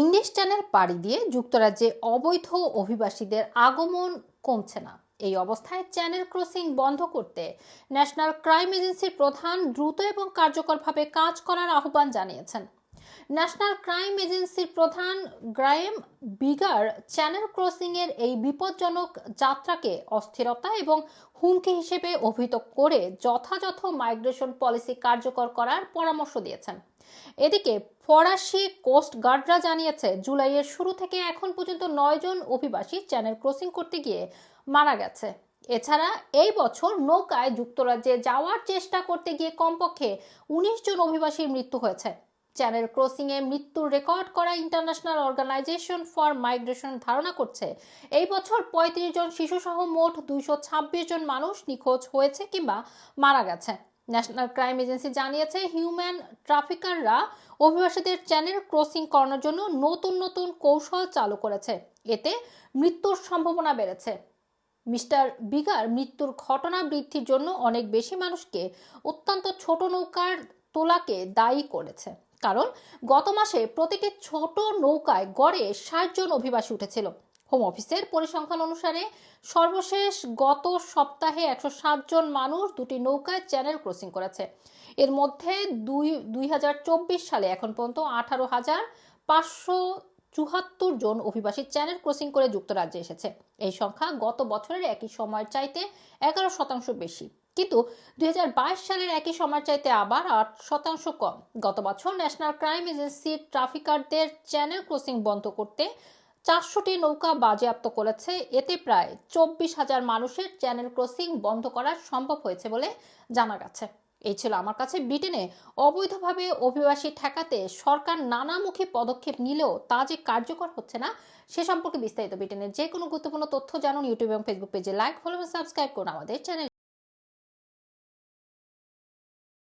English channel পাড়ি দিয়ে যুক্তরাজ্যে অবৈধ অভিবাসীদের আগমন কমছে না। এই অবস্থায় চ্যানেল ক্রসিং বন্ধ করতে ন্যাশনাল ক্রাইম এজেন্সির প্রধান দ্রুত এবং কার্যকরভাবে কাজ করার আহ্বান জানিয়েছেন। ন্যাশনাল ক্রাইম এজেন্সির প্রধান গ্রায়েম বিগার চ্যানেল ক্রসিং এর এই বিপজ্জনক যাত্রাকে অস্থিরতা এবং হুমকি হিসেবে অভিহিত করে যথাযথ মাইগ্রেশন পলিসি কার্যকর করার পরামর্শ দিয়েছেন। এদিকে ফরাসি কোস্ট গার্ডরা জানিয়েছে, জুলাইয়ের শুরু থেকে এখন পর্যন্ত নয় জন অভিবাসী চ্যানেল ক্রসিং করতে গিয়ে মারা গেছে। এছাড়া এই বছর নৌকায় যুক্তরাজ্যে যাওয়ার চেষ্টা করতে গিয়ে কমপক্ষে উনিশ জন অভিবাসীর মৃত্যু হয়েছে। চ্যানেল ক্রসিং এ মৃত্যুর রেকর্ড করা ইন্টারন্যাশনাল অর্গানাইজেশন ফর মাইগ্রেশন ধারণা করছে, এই বছর পঁয়ত্রিশ জন শিশুসহ মোট দুইশো ছাব্বিশ জন মানুষ নিখোঁজ হয়েছে কিংবা মারা গেছে। ন্যাশনাল ক্রাইম এজেন্সি জানিয়েছে, হিউম্যান ট্রাফিকাররা অভিবাসীদের চ্যানেল ক্রসিং করানোর জন্য নতুন নতুন কৌশল চালু করেছে। এতে মৃত্যুর সম্ভাবনা বেড়েছে। মিস্টার বিগার, মৃত্যুর ঘটনা বৃদ্ধির জন্য অনেক বেশি মানুষকে অত্যন্ত ছোট নৌকার তোলাকে দায়ী করেছে। কারণ গত মাসে প্রতিটি ছোট নৌকায় গড়ে ষাট জন অভিবাসী উঠেছিল। হোম অফিসের পরিসংখ্যান অনুসারে সর্বশেষ গত সপ্তাহে একশো সাত জন মানুষ দুটি নৌকায় চ্যানেল ক্রসিং করেছে। এর মধ্যে দুই দুই সালে এখন পর্যন্ত আঠারো হাজার পাঁচশো চুহাত্তর জন অভিবাসী চ্যানেল ক্রসিং করে যুক্তরাজ্যে এসেছে। এই সংখ্যা গত বছরের একই সময়ের চাইতে এগারো শতাংশ বেশি। কিন্তু দু হাজার বাইশ সালের একই সময়ের চাইতে আবার আট শতাংশ কম। গত বছর ন্যাশনাল ক্রাইম এজেন্সি ট্রাফিকারদের চ্যানেল ক্রসিং বন্ধ করতে চারশোটি নৌকা বাজেয়াপ্ত করেছে। এতে প্রায় চব্বিশ হাজার মানুষের চ্যানেল ক্রসিং বন্ধ করা সম্ভব হয়েছে বলে জানা গেছে। এই ছিল আমার কাছে ব্রিটেনে অবৈধভাবে অভিবাসী ঠেকাতে সরকার নানামুখী পদক্ষেপ নিলেও তা যে কার্যকর হচ্ছে না, সে সম্পর্কে বিস্তারিত ব্রিটেনের যে কোনো গুরুত্বপূর্ণ তথ্য জানুন ইউটিউব এবং ফেসবুক পেজে। লাইক ফলো এবং সাবস্ক্রাইব করুন আমাদের চ্যানেল